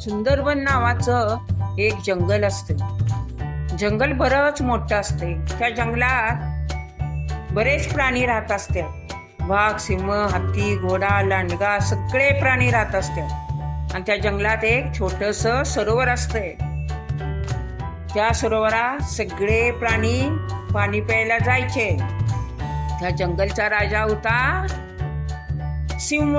सुंदरबन नावाचं एक जंगल असते. जंगल बरंच मोठं असते. त्या जंगलात बरेच प्राणी राहत असते वाघ सिंह हत्ती घोडा लांडगा सगळे प्राणी राहत असतात. आणि त्या जंगलात एक छोटस सरोवर असते त्या सरोवरात सगळे प्राणी पाणी प्यायला जायचे. त्या जंगलचा राजा होता सिंह.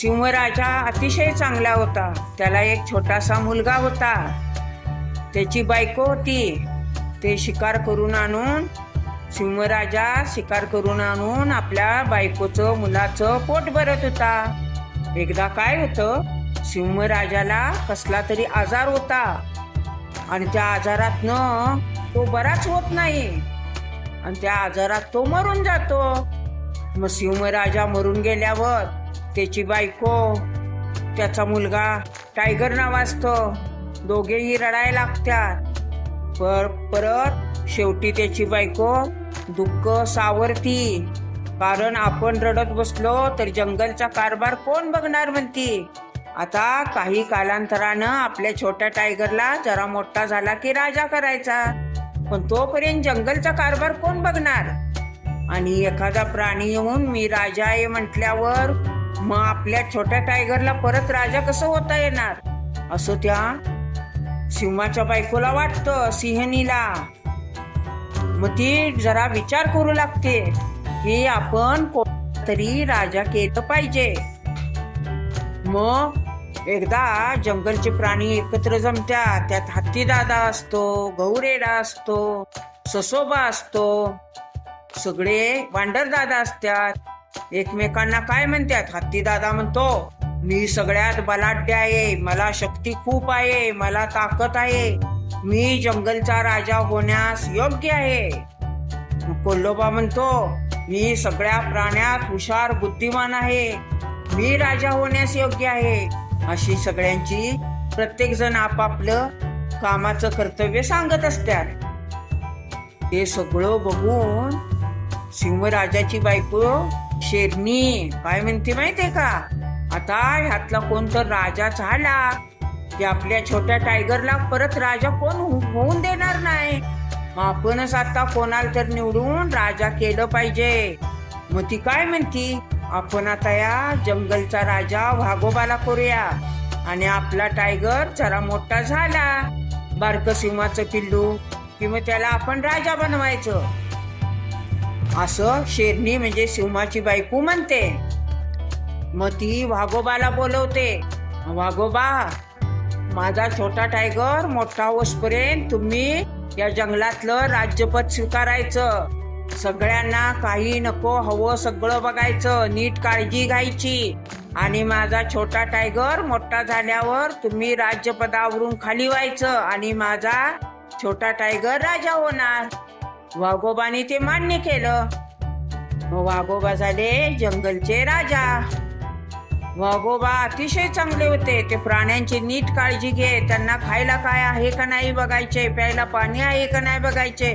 सिंहराजा अतिशय चांगला होता. त्याला एक छोटासा मुलगा होता. त्याची बायको होती. ते शिकार करून आणून सिंहराजा शिकार करून आणून आपल्या बायकोचं मुलाचं पोट भरत होता. एकदा काय होतं? सिंहराजाला कसला तरी आजार होता. आणि त्या आजारातनं तो बराच होत नाही. आणि त्या आजारात तो मरून जातो. मग सिंहराजा मरून गेल्यावर त्याची बायको त्याचा मुलगा टायगर नावाजतो दोघेही रडायला लागतात. पर परत शेवटी त्याची बायको दुःख सावरती. कारण आपण रडत बसलो तर जंगलचा कारभार कोण बघणार म्हणती. आता काही कालांतरानं आपल्या छोट्या टायगरला जरा मोठा झाला की राजा करायचा. पण तोपर्यंत जंगलचा कारभार कोण बघणार? आणि एखादा प्राणी येऊन मी राजा आहे म्हटल्यावर मग आपल्या छोट्या टायगरला परत राजा कसं होता येणार? असं त्या सिंहाच्या बायकोला वाटतं सिंहनीला मग ती जरा विचार करू लागते की आपण तरी राजा केलं पाहिजे. मग एकदा जंगलचे प्राणी एकत्र जमतात त्यात हत्ती दादा असतो गौरेडा असतो ससोबा असतो. सगळे वांडर दादा असतात. एकमेकांना काय म्हणतात हत्ती दादा म्हणतो मी सगळ्यात बलाढ्य आहे. मला शक्ती खूप आहे. मला ताकद आहे. मी जंगलचा राजा होण्यास योग्य आहे. कोल्लोबा म्हणतो मी सगळ्या प्राण्यात हुशार बुद्धिमान आहे. मी राजा होण्यास योग्य आहे. अशी सगळ्यांची प्रत्येक जण आपापलं कामाचं कर्तव्य सांगत असतात ते सगळं बघून सिंहराजाची बायको शेरणी काय म्हणते माहितीये का? आता ह्यातला कोण तर राजा झाला की आपल्या छोट्या टायगरला परत राजा कोण हो-, होऊन देणार नाही. मग आपणच आता कोणाला तर निवडून राजा केलं पाहिजे. मग ती काय म्हणती? आपण आता या जंगलचा राजा वाघोबाला करूया. आणि आपला टायगर जरा मोठा झाला. बारक सिंहाचं पिल्लू. किंवा त्याला आपण राजा बनवायचं. असं शेरणी म्हणजे शिवमाची बायको म्हणते. मग ती वाघोबाला बोलवते वाघोबा माझा छोटा टायगर मोठा होसपर्यंत तुम्ही या जंगलातलं राज्यपद स्वीकारायचं. सगळ्यांना काही नको हवं सगळं बघायचं नीट काळजी घ्यायची. आणि माझा छोटा टायगर मोठा झाल्यावर तुम्ही राज्यपदावरून खाली व्हायचं आणि माझा छोटा टायगर राजा होणार. वाघोबाने ते मान्य केलं. मग वाघोबा झाले जंगलचे राजा. वाघोबा अतिशय चांगले होते. ते प्राण्यांची नीट काळजी घे. त्यांना खायला काय आहे का नाही बघायचे? प्यायला पाणी आहे का नाही बघायचे?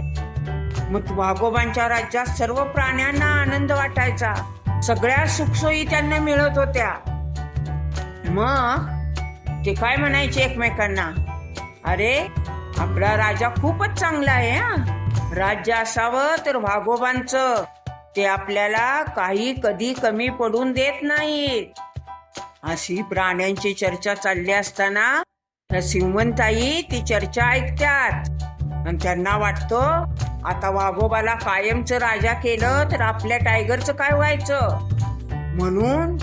मग वाघोबांच्या राज्यात सर्व प्राण्यांना आनंद वाटायचा. सगळ्या सुखसोयी त्यांना मिळत होत्या. मग ते काय म्हणायचे एकमेकांना? अरे आपला राजा खूपच चांगला आहे हा. राज्य असावं तर वाघोबांचं ते आपल्याला काही कधी कमी पडून देत नाहीत. अशी प्राण्यांची चर्चा चालली असताना त्या ती चर्चा ऐकत्यात आणि त्यांना वाटतं आता वाघोबाला कायमचं राजा केलं तर आपल्या टायगरचं काय व्हायचं? म्हणून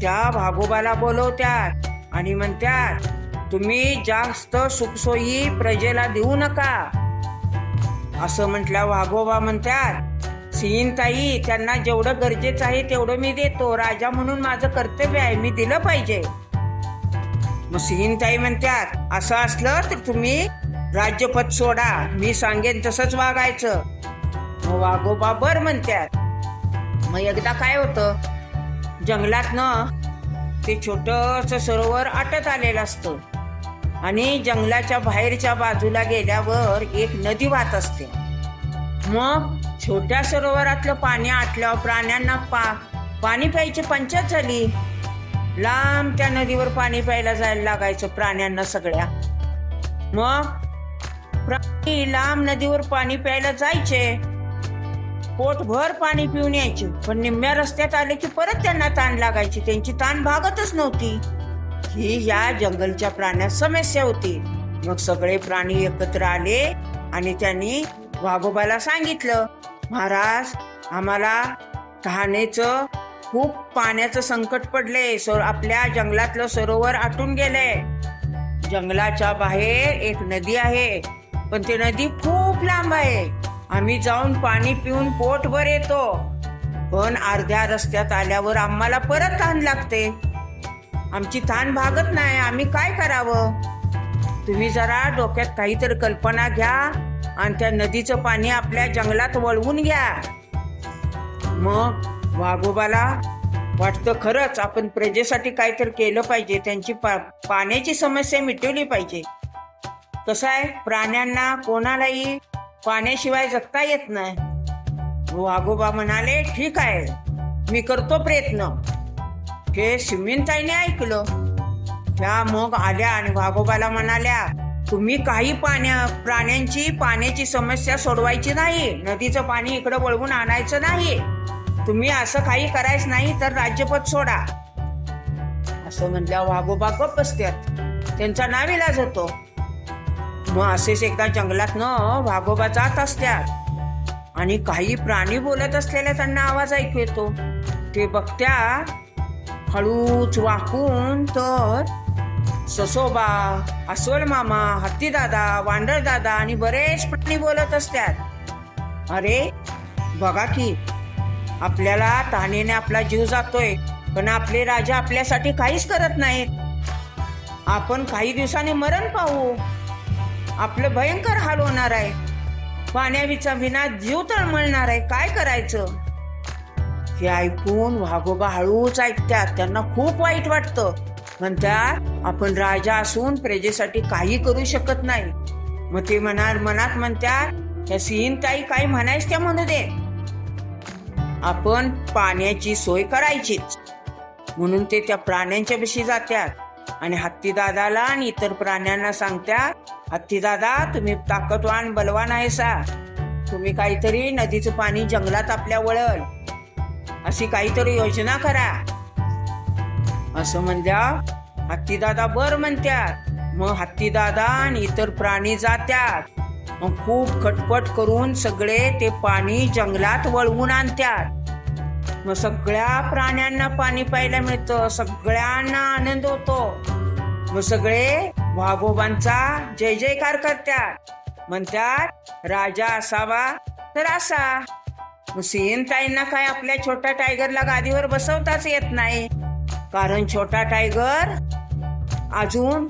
त्या वाघोबाला बोलवत्यात आणि म्हणतात तुम्ही जास्त सुखसोयी प्रजेला देऊ नका. असं म्हटल्या वाघोबा म्हणतात सिंहताई त्यांना जेवढं गरजेचं आहे तेवढं मी देतो. राजा म्हणून माझं कर्तव्य आहे मी दिलं पाहिजे. मग सिंहताई म्हणतात असं असलं तर तुम्ही राज्यपद सोडा मी सांगेन तसंच वागायचं. मग वाघोबा बर म्हणतात. मग एकदा काय होतं? जंगलात न ते छोटस सरोवर आटत आलेलं असतं. आणि जंगलाच्या बाहेरच्या बाजूला गेल्यावर एक नदी वाहत असते. मग छोट्या सरोवरातलं पाणी आटल्यावर प्राण्यांना पा पाणी प्यायची पंचायत झाली. लांब त्या नदीवर पाणी प्यायला जायला लागायचं प्राण्यांना सगळ्या. मग प्राणी लांब नदीवर पाणी प्यायला जायचे. पोटभर पाणी पिऊन यायचे. पण निम्म्या रस्त्यात आले की परत त्यांना ताण लागायची. त्यांची ताण भागतच नव्हती. ही या जंगलच्या प्राण्यात समस्या होती. मग सगळे प्राणी एकत्र आले आणि त्यांनी वाघोबाला सांगितलं महाराज आम्हाला तहानेचं खूप पाण्याचं संकट पडले सो आपल्या जंगलातलं सरोवर आटून गेले जंगलाच्या बाहेर एक नदी आहे पण ती नदी खूप लांब आहे. आम्ही जाऊन पाणी पिऊन पोटभर येतो. पण अर्ध्या रस्त्यात आल्यावर आम्हाला परत तहान लागते. आमची थान भागत नाही. आम्ही काय करावं? तुम्ही जरा डोक्यात काहीतरी कल्पना घ्या आणि त्या नदीचं पाणी आपल्या जंगलात वळवून घ्या. मग वाघोबाला वाटतं खरंच आपण प्रजेसाठी काहीतरी केलं पाहिजे. त्यांची पा पाण्याची समस्या मिटवली पाहिजे. कसं आहे? प्राण्यांना कोणालाही पाण्याशिवाय जगता येत नाही. वाघोबा म्हणाले ठीक आहे. मी करतो प्रयत्न. हे शिमिंताईने ऐकलं. त्या मग आल्या आणि वाघोबाला म्हणाल्या तुम्ही काही पाण्या प्राण्यांची पाण्याची समस्या सोडवायची नाही. नदीचं पाणी इकडं वळवून आणायचं नाही. तुम्ही असं काही करायचं नाही तर राज्यपद सोडा. असं म्हणल्या वाघोबा गप बसत्यात. त्यांचा नाविलाज होतो. मग असेच एकदा जंगलात न वाघोबा जात असत्यात. आणि काही प्राणी बोलत असलेला त्यांना आवाज ऐकू येतो. ते बघत्यात हळूच वाकून तर ससोबा अस्वल मामा हत्तीदादा वांडरदादा आणि बरेच प्राणी बोलत असतात. अरे बघा की आपल्याला तहानेने आपला जीव जातोय पण आपले राजा आपल्यासाठी काहीच करत नाहीत. आपण काही दिवसांनी मरण पाहू. आपलं भयंकर हाल होणार आहे. पाण्याविचा विना जीव तळमळणार आहे. काय करायचं? हे ऐकून वाघोबा हळूच ऐकतात. त्यांना खूप वाईट वाटतं. म्हणतात आपण राजा असून प्रजेसाठी काही करू शकत नाही. मग ते म्हणाल मनात म्हणतात त्या ताई काही म्हणायच त्या म्हणू दे. आपण पाण्याची सोय करायचीच. म्हणून ते त्या प्राण्यांच्या विषयी जात्यात आणि हत्तीदादाला आणि इतर प्राण्यांना सांगतात हत्तीदादा तुम्ही ताकदवान बलवान आहे सा तुम्ही काहीतरी नदीचं पाणी जंगलात आपल्या वळल अशी काहीतरी योजना करा. असं म्हणल्या हत्तीदादा बर म्हणत्यात. मग हत्तीदादा आणि इतर प्राणी जात्यात. मग खूप खटपट करून सगळे ते पाणी जंगलात वळवून आणत्यात. मग सगळ्या प्राण्यांना पाणी प्यायला मिळतं. सगळ्यांना आनंद होतो. मग सगळे वाघोबांचा जय जयकार करतात म्हणतात राजा असावा तर असा. मग काय आपल्या छोट्या टायगरला गादीवर बसवताच येत नाही. कारण छोटा टायगर अजून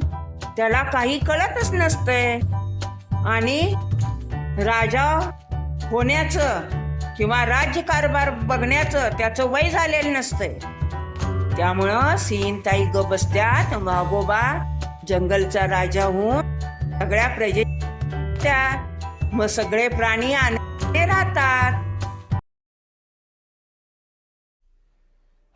त्याला काही कळतच नसतंय. आणि राजा होण्याचं किंवा राज्यकारभार बघण्याचं त्याचं वय झालेलं नसतंय. त्यामुळं सीनताई ग बसत्यात. वाघोबा जंगलचा राजा होऊन सगळ्या प्रजे त्या. मग सगळे प्राणी आनंदी राहतात.